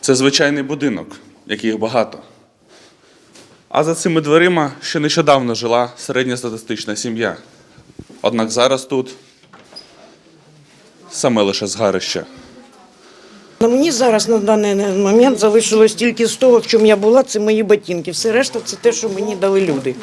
Це звичайний будинок, яких багато. А за цими дверима ще нещодавно жила середньостатистична сім'я. Однак зараз тут саме лише згарище. На мені зараз на даний момент залишилось тільки з того, в чому я була, це мої ботинки. Все решта це те, що мені дали люди.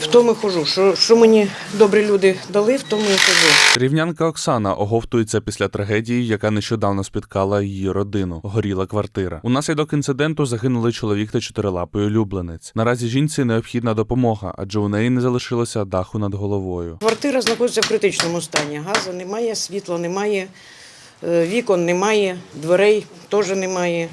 В тому хожу. Що, що мені добрі люди дали, в тому і хожу. Рівнянка Оксана оговтується після трагедії, яка нещодавно спіткала її родину. Горіла квартира. Унаслідок інциденту загинули чоловік та чотирилапий улюбленець. Наразі жінці необхідна допомога, адже у неї не залишилося даху над головою. Квартира знаходиться в критичному стані. Газу немає, світла немає, е, вікон немає, дверей теж немає.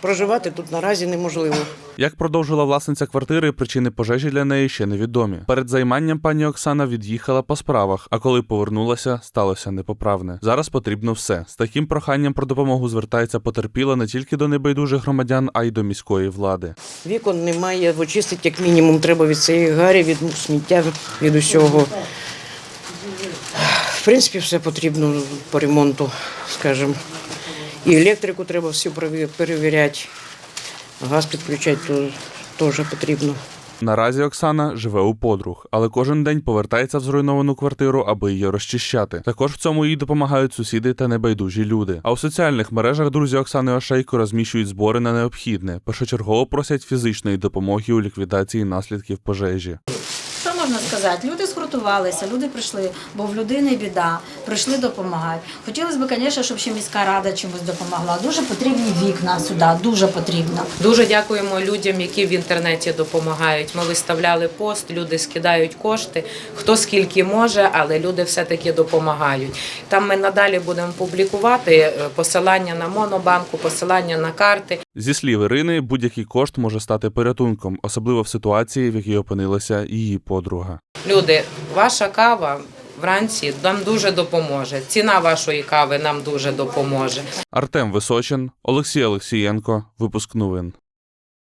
Проживати тут наразі неможливо. Як продовжила власниця квартири, причини пожежі для неї ще невідомі. Перед займанням пані Оксана від'їхала по справах, а коли повернулася, сталося непоправне. Зараз потрібно все. З таким проханням про допомогу звертається потерпіла не тільки до небайдужих громадян, а й до міської влади. Вікон немає, очистити як мінімум треба від цієї гарі, від сміття, від усього. В принципі, все потрібно по ремонту, скажімо. І електрику треба всю переві- перевіряти, газ підключати то теж потрібно. Наразі Оксана живе у подруг, але кожен день повертається в зруйновану квартиру, аби її розчищати. Також в цьому їй допомагають сусіди та небайдужі люди. А у соціальних мережах друзі Оксани Ошейко розміщують збори на необхідне. Першочергово просять фізичної допомоги у ліквідації наслідків пожежі. Можна сказати? Люди згуртувалися, люди прийшли, бо в людини біда, прийшли допомагати. Хотілося б, звісно, щоб ще міська рада чимось допомогла. Дуже потрібні вікна сюди, дуже потрібно. Дуже дякуємо людям, які в інтернеті допомагають. Ми виставляли пост, люди скидають кошти, хто скільки може, але люди все-таки допомагають. Там ми надалі будемо публікувати е, посилання на монобанку, посилання на карти. Зі слів Ірини, будь-який кошт може стати порятунком, особливо в ситуації, в якій опинилася її подруга. Люди, ваша кава вранці нам дуже допоможе. Ціна вашої кави нам дуже допоможе. Артем Височин, Олексій Олексієнко, випуск новин.